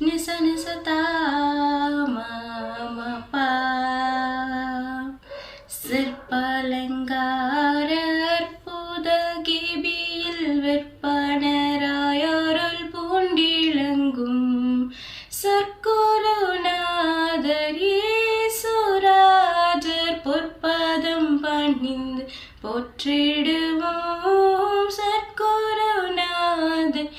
நிச நிச தா மா மா சிற்பலங்கார புதகிபியில் கிபியில் விற்பனராயருள் பூண்டிளங்கும் சற்குருநாதர் பொற்பதம் பணிந்து போற்றிடுவோம் சற்குருநாதர்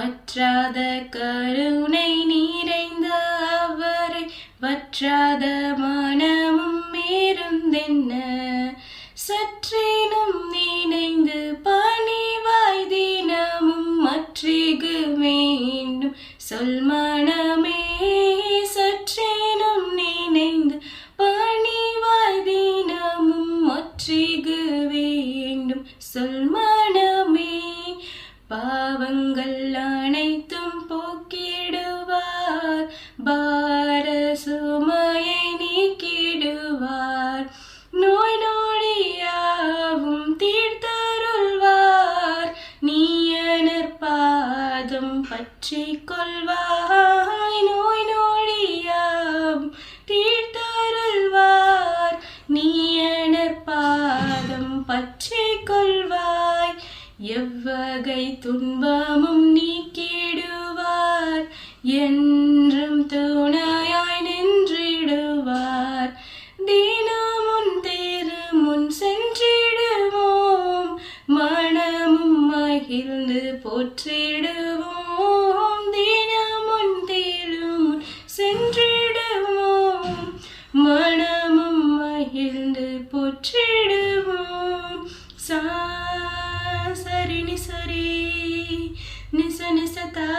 வற்றாத கருணை நிறைந்த அவரை வற்றாத மனமும் இருந்தென்ன சற்றேனும் நினைந்து பணிவாய் தினமும் மற்றிகு வேண்டும். சொல் மனமே சற்றேனும் நினைந்து பணிவாய் தினமும் மற்றிகு வேண்டும். சொல் நோய் நொடியாவும் தீர்த்தருள்வார். நீயனர் பாதம் பற்றி கொள்வாய். நோய் நொடியாவும் தீர்த்தருள்வார். நீயனர் பாதம் பற்றி கொள்வாய். எவ்வகை துன்பமும் நீக்கிடுவார். என் போற்றிடுவோம் தினமும் தேருமுன் சென்றிடுவோம். மனமும் மகிழ்ந்து போற்றிடுவோம். சரி நிசரி நிச நிசதா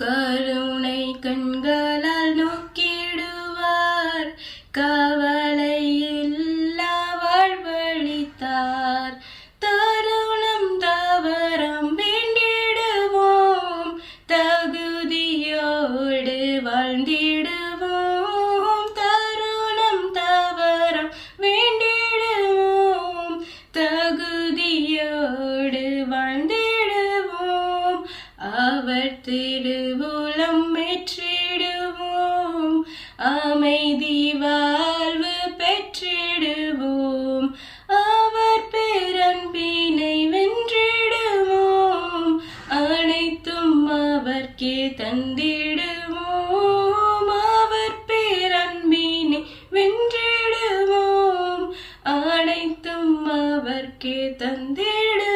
கருணை கண்கள் திருவுளம் பெற்றிடுவோம் அமைதி வாழ்வு பெற்றிடுவோம். அவர் பேரன்பினை வென்றிடுவோம். அனைத்தும் அவர்க்கே தந்திடுவோம். அவர் பேரன்பினை வென்றிடுவோம். அனைத்தும் அவர்க்கே தந்திடுவோம்